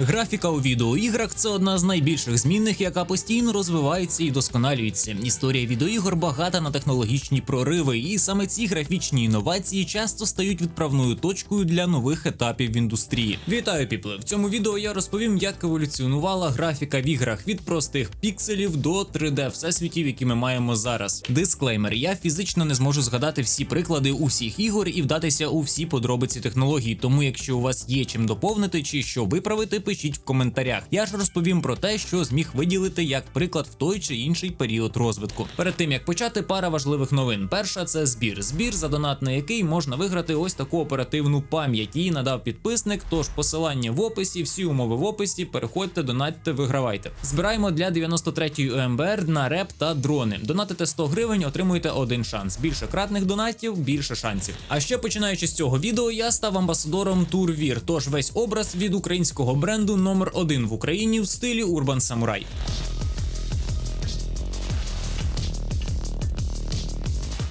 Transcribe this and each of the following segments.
Графіка у відеоіграх це одна з найбільших змінних, яка постійно розвивається і досконалюється. Історія відеоігор багата на технологічні прориви, і саме ці графічні інновації часто стають відправною точкою для нових етапів в індустрії. Вітаю, піпли! В цьому відео я розповім, як еволюціонувала графіка в іграх від простих пікселів до 3D всесвітів, які ми маємо зараз. Дисклеймер: я фізично не зможу згадати всі приклади усіх ігор і вдатися у всі подробиці технологій. Тому, якщо у вас є чим доповнити чи що виправити, пишіть в коментарях. Я ж розповім про те, що зміг виділити як приклад в той чи інший період розвитку. Перед тим як почати, пара важливих новин. Перша це збір. Збір, за донат на який можна виграти ось таку оперативну пам'ять. Її надав підписник. Тож посилання в описі, всі умови в описі. Переходьте, донатьте, вигравайте. Збираємо для 93-ї ОМБР на реп та дрони. Донатите 100 гривень, отримуєте один шанс. Більше кратних донатів, більше шансів. А ще починаючи з цього відео, я став амбасадором Турвір. Тож весь образ від українського бренду номер один в Україні в стилі Urban Samurai.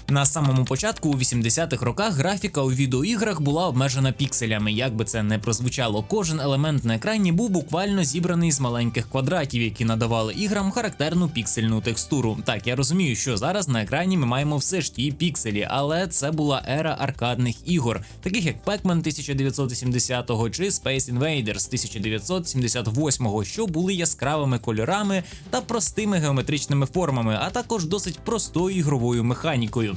На самому початку у 80-х роках графіка у відеоіграх була обмежена пікселями. Як би це не прозвучало, кожен елемент на екрані був буквально зібраний з маленьких квадратів, які надавали іграм характерну піксельну текстуру. Так, я розумію, що зараз на екрані ми маємо все ж ті пікселі, але це була ера аркадних ігор, таких як Pac-Man 1980-го чи Space Invaders 1978-го, що були яскравими кольорами та простими геометричними формами, а також досить простою ігровою механікою.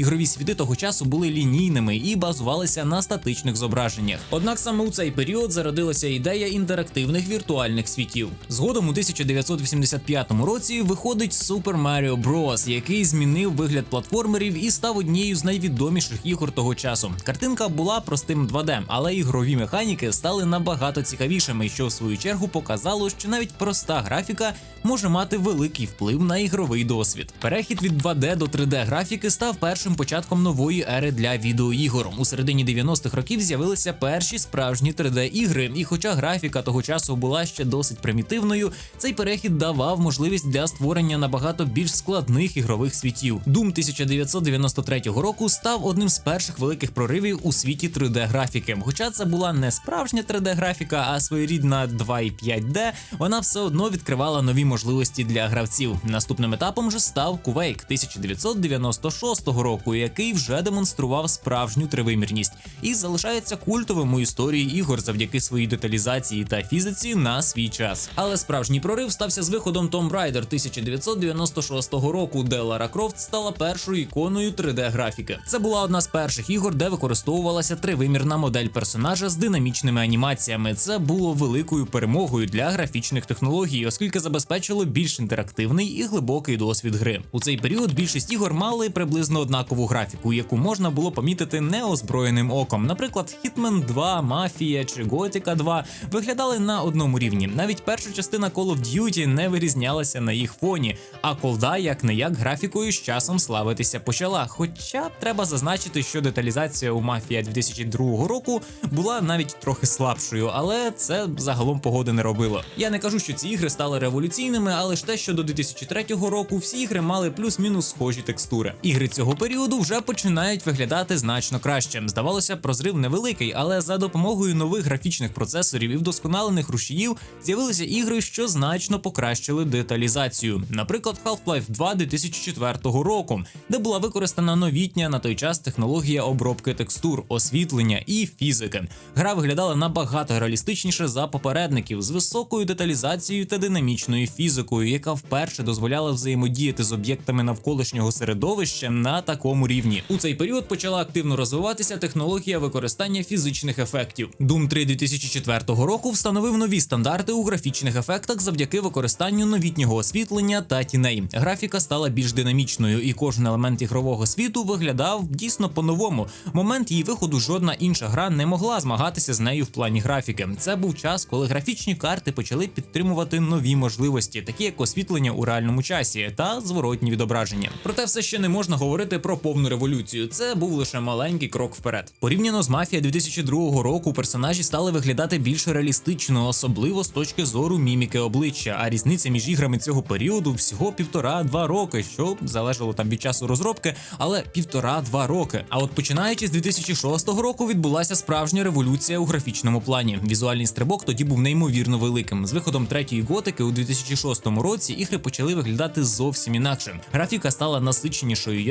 Ігрові світи того часу були лінійними і базувалися на статичних зображеннях. Однак саме у цей період зародилася ідея інтерактивних віртуальних світів. Згодом у 1985 році виходить Super Mario Bros., який змінив вигляд платформерів і став однією з найвідоміших ігор того часу. Картинка була простим 2D, але ігрові механіки стали набагато цікавішими, що в свою чергу показало, що навіть проста графіка може мати великий вплив на ігровий досвід. Перехід від 2D до 3D графіки став першим початком нової ери для відеоігор. У середині 90-х років з'явилися перші справжні 3D-ігри, і хоча графіка того часу була ще досить примітивною, цей перехід давав можливість для створення набагато більш складних ігрових світів. Doom 1993 року став одним з перших великих проривів у світі 3D-графіки. Хоча це була не справжня 3D-графіка, а своєрідна 2,5D, вона все одно відкривала нові можливості для гравців. Наступним етапом же став Quake 1996 року, який вже демонстрував справжню тривимірність і залишається культовим у історії ігор завдяки своїй деталізації та фізиці на свій час. Але справжній прорив стався з виходом Tomb Raider 1996 року, де Лара Крофт стала першою іконою 3D-графіки. Це була одна з перших ігор, де використовувалася тривимірна модель персонажа з динамічними анімаціями. Це було великою перемогою для графічних технологій, оскільки забезпечило більш інтерактивний і глибокий досвід гри. У цей період більшість ігор мали приблизно однакову графіку, яку можна було помітити неозброєним оком. Наприклад, Hitman 2, Мафія чи Готіка 2 виглядали на одному рівні. Навіть перша частина Call of Duty не вирізнялася на їх фоні, а колда як не як графікою з часом славитися почала. Хоча треба зазначити, що деталізація у Мафія 2002 року була навіть трохи слабшою, але це загалом погоди не робило. Я не кажу, що ці ігри стали революційними, але ж те, що до 2003 року всі ігри мали плюс-мінус схожі текстури. Ігри цього періоду вже починають виглядати значно краще. Здавалося, прозрив невеликий, але за допомогою нових графічних процесорів і вдосконалених рушіїв з'явилися ігри, що значно покращили деталізацію. Наприклад, Half-Life 2 2004 року, де була використана новітня на той час технологія обробки текстур, освітлення і фізики. Гра виглядала набагато реалістичніше за попередників з високою деталізацією та динамічною фізикою, яка вперше дозволяла взаємодіяти з об'єктами навколишнього середовища на такому рівні. У цей період почала активно розвиватися технологія використання фізичних ефектів. Doom 3 2004 року встановив нові стандарти у графічних ефектах завдяки використанню новітнього освітлення та тіней. Графіка стала більш динамічною, і кожен елемент ігрового світу виглядав дійсно по-новому. Момент її виходу жодна інша гра не могла змагатися з нею в плані графіки. Це був час, коли графічні карти почали підтримувати нові можливості, такі як освітлення у реальному часі та зворотні відображення. Проте все ще не можна говорити про про повну революцію. Це був лише маленький крок вперед. Порівняно з мафія 2002 року, персонажі стали виглядати більш реалістично, особливо з точки зору міміки обличчя. А різниця між іграми цього періоду всього півтора-два роки, що залежало там від часу розробки, але півтора-два роки. А от починаючи з 2006 року відбулася справжня революція у графічному плані. Візуальний стрибок тоді був неймовірно великим. З виходом третьої готики у 2006 році ігри почали виглядати зовсім інакше. Графіка стала насиченішою,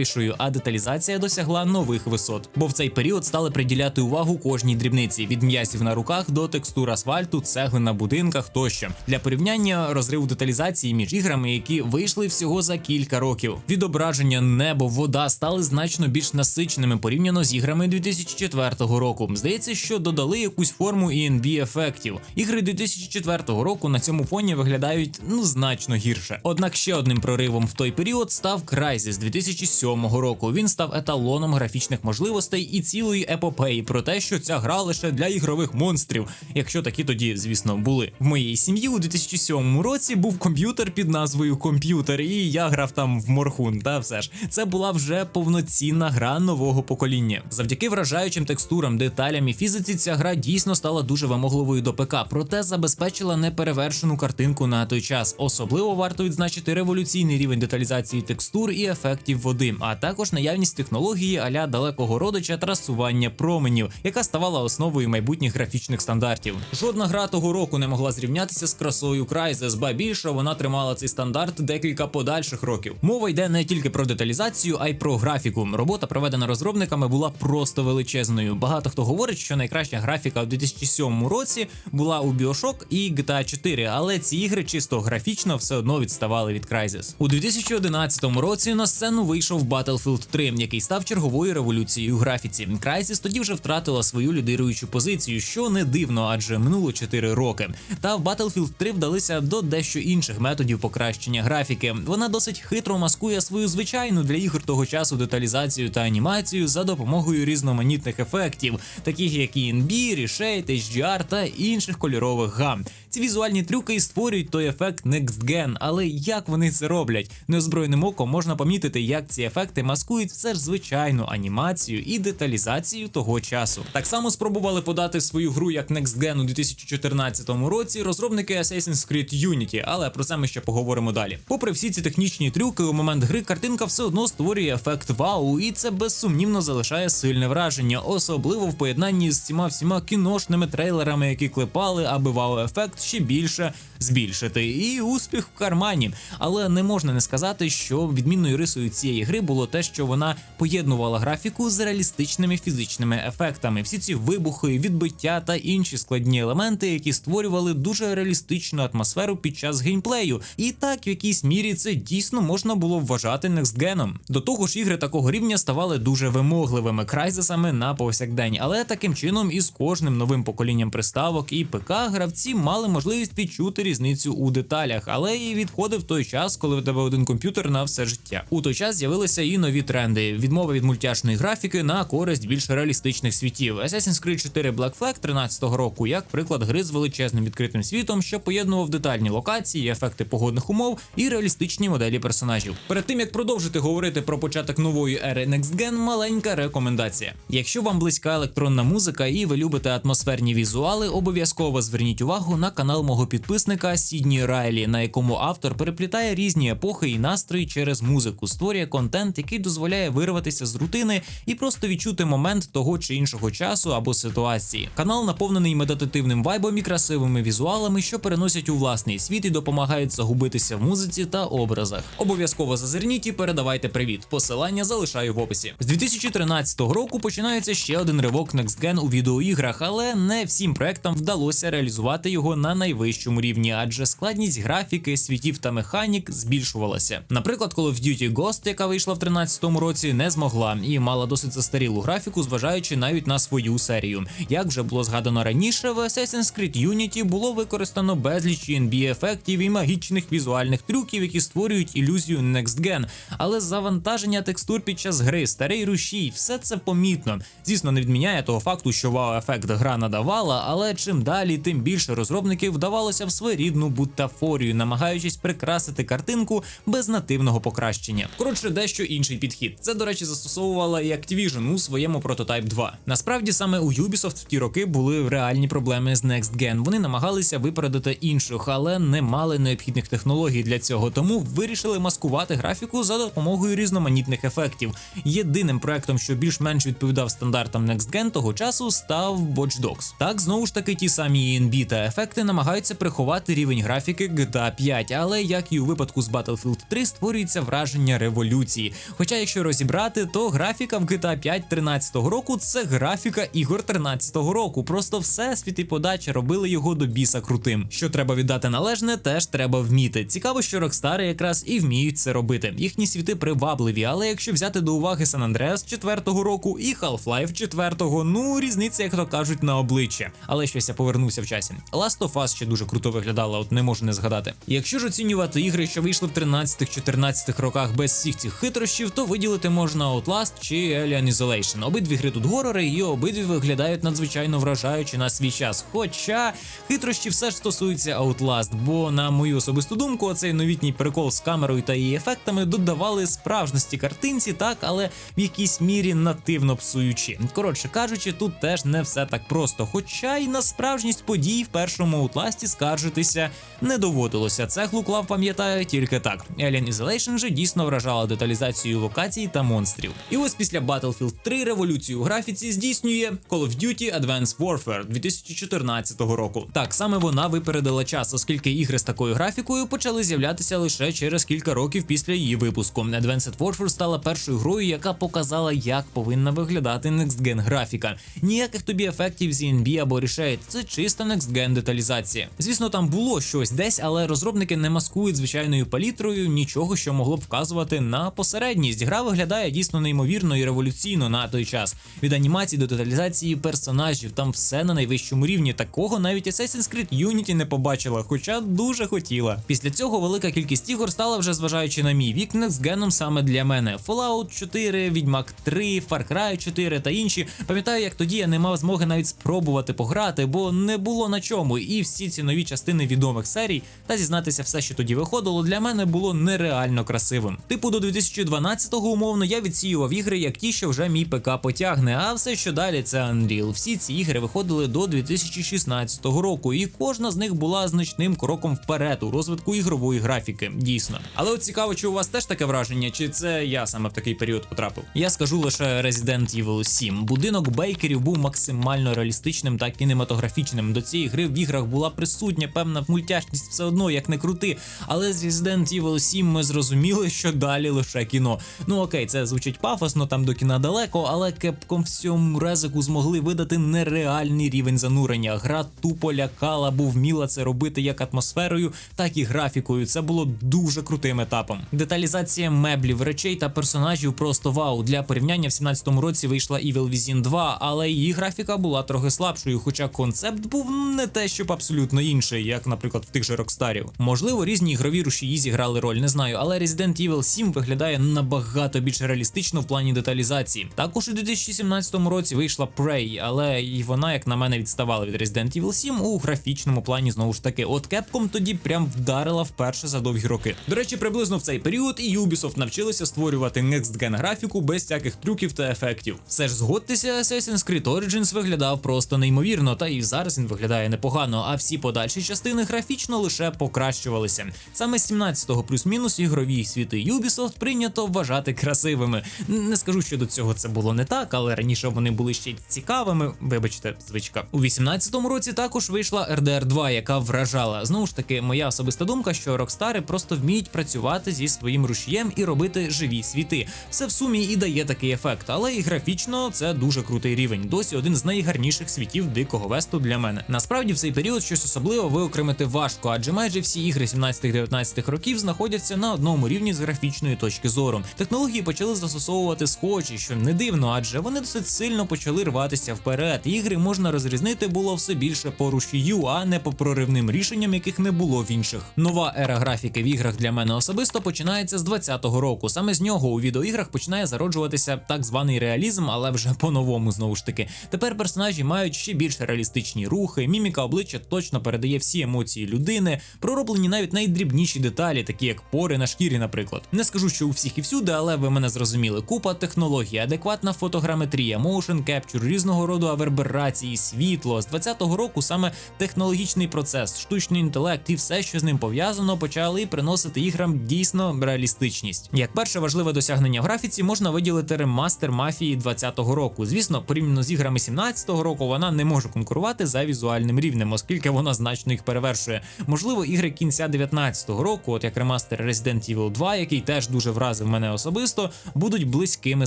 яскравішою, а деталізація досягла нових висот. Бо в цей період стали приділяти увагу кожній дрібниці від м'язів на руках до текстур асфальту, цегли на будинках тощо. Для порівняння розрив деталізації між іграми, які вийшли всього за кілька років. Відображення, небо, вода стали значно більш насиченими порівняно з іграми 2004 року. Здається, що додали якусь форму ENB ефектів. Ігри 2004 року на цьому фоні виглядають ну значно гірше. Однак ще одним проривом в той період став Crysis 2007 року. Він став еталоном графічних можливостей і цілої епопеї про те, що ця гра лише для ігрових монстрів, якщо такі тоді, звісно, були. В моїй сім'ї у 2007 році був комп'ютер під назвою Комп'ютер, і я грав там в Морхун. Та все ж це була вже повноцінна гра нового покоління. Завдяки вражаючим текстурам, деталям і фізиці, ця гра дійсно стала дуже вимогливою до ПК, проте забезпечила неперевершену картинку на той час. Особливо варто відзначити революційний рівень деталізації текстур і ефектів води, а також наявність технології аля далекого родича трасування променів, яка ставала основою майбутніх графічних стандартів. Жодна гра того року не могла зрівнятися з красою Crysis, ба більше вона тримала цей стандарт декілька подальших років. Мова йде не тільки про деталізацію, а й про графіку. Робота, проведена розробниками, була просто величезною. Багато хто говорить, що найкраща графіка у 2007 році була у Bioshock і GTA 4, але ці ігри чисто графічно все одно відставали від Crysis. У 2011 році на сцену вийшов Battlefield 3, який став черговою революцією у графіці. Crysis тоді вже втратила свою лідируючу позицію, що не дивно, адже минуло 4 роки. Та в Battlefield 3 вдалися до дещо інших методів покращення графіки. Вона досить хитро маскує свою звичайну для ігор того часу деталізацію та анімацію за допомогою різноманітних ефектів, таких як ENB, Reshade, HDR та інших кольорових гам. Ці візуальні трюки і створюють той ефект Next Gen, але як вони це роблять? Неозброєним оком можна помітити, як ці ефекти маскують все ж звичайну анімацію і деталізацію того часу. Так само спробували подати свою гру як Next Gen у 2014 році розробники Assassin's Creed Unity, але про це ми ще поговоримо далі. Попри всі ці технічні трюки, у момент гри картинка все одно створює ефект вау, і це безсумнівно залишає сильне враження, особливо в поєднанні з цими всіма кіношними трейлерами, які клепали, аби вау-ефект ще більше збільшити. І успіх в кармані. Але не можна не сказати, що відмінною рисою цієї гри було те, що вона поєднувала графіку з реалістичними фізичними ефектами. Всі ці вибухи, відбиття та інші складні елементи, які створювали дуже реалістичну атмосферу під час геймплею. І так, в якійсь мірі це дійсно можна було вважати некстгеном. До того ж, ігри такого рівня ставали дуже вимогливими крайзесами на повсякдень, але таким чином із кожним новим поколінням приставок і ПК гравці мали можливість відчути різницю у деталях, але і відходив той час, коли в тебе один комп'ютер на все життя. У той час з'явилися і нові тренди: відмова від мультяшної графіки на користь більш реалістичних світів. Assassin's Creed 4 Black Flag 13-го року, як приклад гри з величезним відкритим світом, що поєднував детальні локації, ефекти погодних умов і реалістичні моделі персонажів. Перед тим як продовжити говорити про початок нової ери Next Gen, маленька рекомендація. Якщо вам близька електронна музика і ви любите атмосферні візуали, обов'язково зверніть увагу на канал мого підписника Сідні Райлі, на якому автор переплітає різні епохи і настрої через музику, створює контент, який дозволяє вирватися з рутини і просто відчути момент того чи іншого часу або ситуації. Канал наповнений медитативним вайбом і красивими візуалами, що переносять у власний світ і допомагають загубитися в музиці та образах. Обов'язково зазирніть і передавайте привіт. Посилання залишаю в описі. З 2013 року починається ще один ривок Next Gen у відеоіграх, але не всім проектам вдалося реалізувати його на найвищому рівні, адже складність графіки, світів та механік збільшувалася. Наприклад, Call of Duty Ghost, яка вийшла в 2013 році, не змогла і мала досить застарілу графіку, зважаючи навіть на свою серію. Як вже було згадано раніше, в Assassin's Creed Unity було використано безліч NB ефектів і магічних візуальних трюків, які створюють ілюзію Next Gen. Але завантаження текстур під час гри, старий рушій, все це помітно. Звісно, не відміняє того факту, що вау-ефект гра надавала, але чим далі, тим більше розробників вдавалося в своєрідну бутафорію, намагаючись прикрасити картинку без нативного покращення. Коротше, дещо інший підхід. Це, до речі, застосовувала і Activision у своєму Prototype 2. Насправді саме у Ubisoft в ті роки були реальні проблеми з Next Gen. Вони намагалися випередити інших, але не мали необхідних технологій для цього, тому вирішили маскувати графіку за допомогою різноманітних ефектів. Єдиним проектом, що більш-менш відповідав стандартам Next Gen того часу, став Watch Dogs. Так, знову ж таки, ті самі ENB та ефекти намагаються приховати рівень графіки GTA 5, але як і у випадку з Battlefield 3 створюється враження революції. Хоча, якщо розібрати, то графіка в GTA 5 13-го року це графіка ігор 13-го року. Просто все світ і подача робили його до біса крутим. Що треба віддати належне, теж треба вміти. Цікаво, що Rockstar якраз і вміють це робити. Їхні світи привабливі, але якщо взяти до уваги San Andreas 4-го року і Half-Life 4-го, ну різниця, як то кажуть, на обличчя. Але щось я повернувся в часі. Last of Us ще дуже круто виглядала, от не можу не згадати. Якщо ж оцінювати ігри, що вийшли в 13-14 роках без всіх цих хитрощів, то виділити можна Outlast чи Alien Isolation. Обидві гри тут горори, і обидві виглядають надзвичайно вражаючи на свій час. Хоча хитрощі все ж стосуються Outlast, бо на мою особисту думку, оцей новітній прикол з камерою та її ефектами додавали справжності картинці, так, але в якійсь мірі нативно псуючи. Коротше кажучи, тут теж не все так просто. Хоча й на справжність подій в першому Outlast скаржитися не доводилося. Це Глуклав пам'ятає тільки так. Alien Isolation же дійсно вражала деталізацією локацій та монстрів. І ось після Battlefield 3 революцію у графіці здійснює Call of Duty Advanced Warfare 2014 року. Так саме вона випередила час, оскільки ігри з такою графікою почали з'являтися лише через кілька років після її випуску. Advanced Warfare стала першою грою, яка показала, як повинна виглядати Next Gen графіка. Ніяких тобі ефектів з ENB або Reshade, це чиста Next Gen деталізація. Звісно, там було щось десь, але розробники не маскують звичайною палітрою нічого, що могло б вказувати на посередність. Гра виглядає дійсно неймовірно і революційно на той час. Від анімації до деталізації персонажів, там все на найвищому рівні. Такого навіть Assassin's Creed Unity не побачила, хоча дуже хотіла. Після цього велика кількість ігор стала вже зважаючи на мій вік Gen саме для мене. Fallout 4, Відьмак 3, Far Cry 4 та інші. Пам'ятаю, як тоді я не мав змоги навіть спробувати пограти, бо не було на чому. І всі ці нові частини відомих серій та зізнатися все, що тоді виходило, для мене було нереально красивим. Типу до 2012-го умовно я відсіював ігри, як ті, що вже мій ПК потягне. А все, що далі, це Unreal. Всі ці ігри виходили до 2016 року, і кожна з них була значним кроком вперед у розвитку ігрової графіки. Дійсно. Але от цікаво, чи у вас теж таке враження, чи це я саме в такий період потрапив? Я скажу лише Resident Evil 7. Будинок Бейкерів був максимально реалістичним та кінематографічним. До цієї гри в іграх була присутня певна мультяшність все одно, як не крути. Але з Resident Evil 7 ми зрозуміли, що далі лише кіно. Ну окей, це звучить пафосно, там до кіна далеко, але Capcom в цьому резику змогли видати нереальний рівень занурення. Гра тупо лякала, бо вміла це робити як атмосферою, так і графікою. Це було дуже крутим етапом. Деталізація меблів, речей та персонажів просто вау. Для порівняння в 17-му році вийшла Evil Within 2, але її графіка була трохи слабшою, хоча концепт був не те, що щоб абсолютно інший, як, наприклад, в тих же Рокстарів. Можливо, різні ігрові рушії зіграли роль, не знаю, але Resident Evil 7 виглядає набагато більш реалістично в плані деталізації. Також у 2017 році вийшла Prey, але і вона, як на мене, відставала від Resident Evil 7 у графічному плані знову ж таки. От Capcom тоді прям вдарила вперше за довгі роки. До речі, приблизно в цей період і Ubisoft навчилися створювати Next Gen графіку без всяких трюків та ефектів. Все ж згодьтеся, Assassin's Creed Origins виглядав просто неймовірно, та і зараз він виглядає непогано. А всі подальші частини графічно лише покращувалися. Саме 17-го плюс-мінус ігрові світи Ubisoft прийнято вважати красивими. Не скажу, що до цього це було не так, але раніше вони були ще цікавими. Вибачте, звичка. У 18-му році також вийшла RDR 2, яка вражала. Знову ж таки, моя особиста думка, що Рокстари просто вміють працювати зі своїм рушієм і робити живі світи. Все в сумі і дає такий ефект, але і графічно це дуже крутий рівень. Досі один з найгарніших світів дикого весту для мене. Насправді в цей період щось особливо виокремити важко, адже майже всі ігри 17-19 років знаходяться на одному рівні з графічної точки зору. Технології почали застосовувати схожі, що не дивно, адже вони досить сильно почали рватися вперед. Ігри можна розрізнити було все більше по рушію, а не по проривним рішенням, яких не було в інших. Нова ера графіки в іграх для мене особисто починається з 20-го року. Саме з нього у відеоіграх починає зароджуватися так званий реалізм, але вже по-новому знову ж таки. Тепер персонажі мають ще більш реалістичні рухи, міміка обличчя точно передає всі емоції людини, пророблені навіть найдрібніші деталі, такі як пори на шкірі, наприклад. Не скажу, що у всіх і всюди, але ви мене зрозуміли. Купа технологій, адекватна фотограметрія, motion capture, різного роду аверберації, світло. З 20-го року саме технологічний процес, штучний інтелект і все, що з ним пов'язано, почали приносити іграм дійсно реалістичність. Як перше важливе досягнення в графіці можна виділити ремастер мафії 20-го року. Звісно, порівняно з іграми 17-го року вона не може конкурувати за візуальним рівнем, оскільки вона значно їх перевершує. Можливо, ігри кінця 19-го року, от як ремастер Resident Evil 2, який теж дуже вразив мене особисто, будуть близькими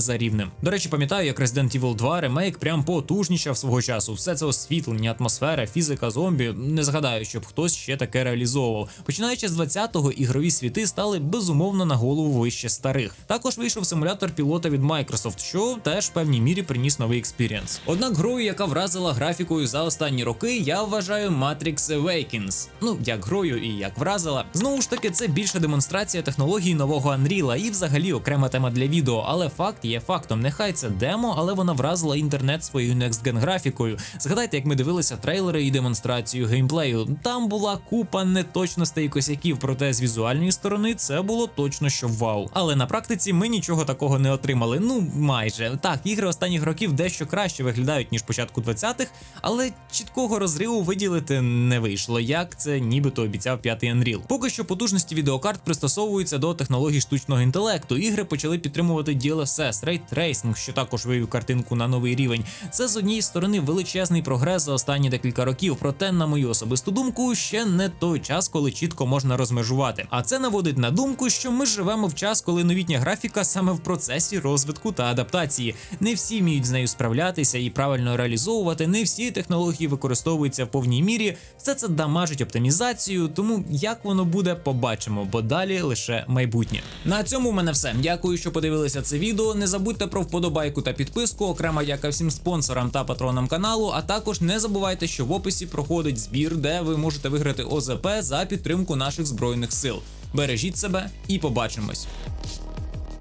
за рівнем. До речі, пам'ятаю, як Resident Evil 2 ремейк прям потужнішав свого часу. Все це освітлення, атмосфера, фізика зомбі. Не згадаю, щоб хтось ще таке реалізовував. Починаючи з 20-го, ігрові світи стали безумовно на голову вище старих. Також вийшов симулятор пілота від Microsoft, що теж в певній мірі приніс новий експірієнс. Однак грою, яка вразила графікою за останні роки, я вважаю Matrix Awakens. Ну як грою і як вразила. Знову ж таки, це більша демонстрація технологій нового Unreal і взагалі окрема тема для відео. Але факт є фактом. Нехай це демо, але вона вразила інтернет своєю Next Gen графікою. Згадайте, як ми дивилися трейлери і демонстрацію геймплею. Там була купа неточностей і косяків, проте з візуальної сторони це було точно що вау. Але на практиці ми нічого такого не отримали. Ну майже так, ігри останніх років дещо краще виглядають ніж початку 20-х, але чіткого розриву виділити не вийшло, як це нібито обіцяв п'ятий Unreal. Поки що потужності відеокарт пристосовуються до технологій штучного інтелекту. Ігри почали підтримувати DLSS, Ray Tracing, що також вивів картинку на новий рівень. Це з однієї сторони величезний прогрес за останні декілька років. Проте, на мою особисту думку, ще не той час, коли чітко можна розмежувати. А це наводить на думку, що ми живемо в час, коли новітня графіка саме в процесі розвитку та адаптації. Не всі вміють з нею справлятися і правильно реалізовувати. Не всі технології використовуються в повній мірі. Все це дамажить оптимізацію. Тому як воно буде, побачимо, бо далі лише майбутнє. На цьому в мене все. Дякую, що подивилися це відео. Не забудьте про вподобайку та підписку. Окрема дяка всім спонсорам та патронам каналу. А також не забувайте, що в описі проходить збір, де ви можете виграти ОЗП за підтримку наших збройних сил. Бережіть себе і побачимось.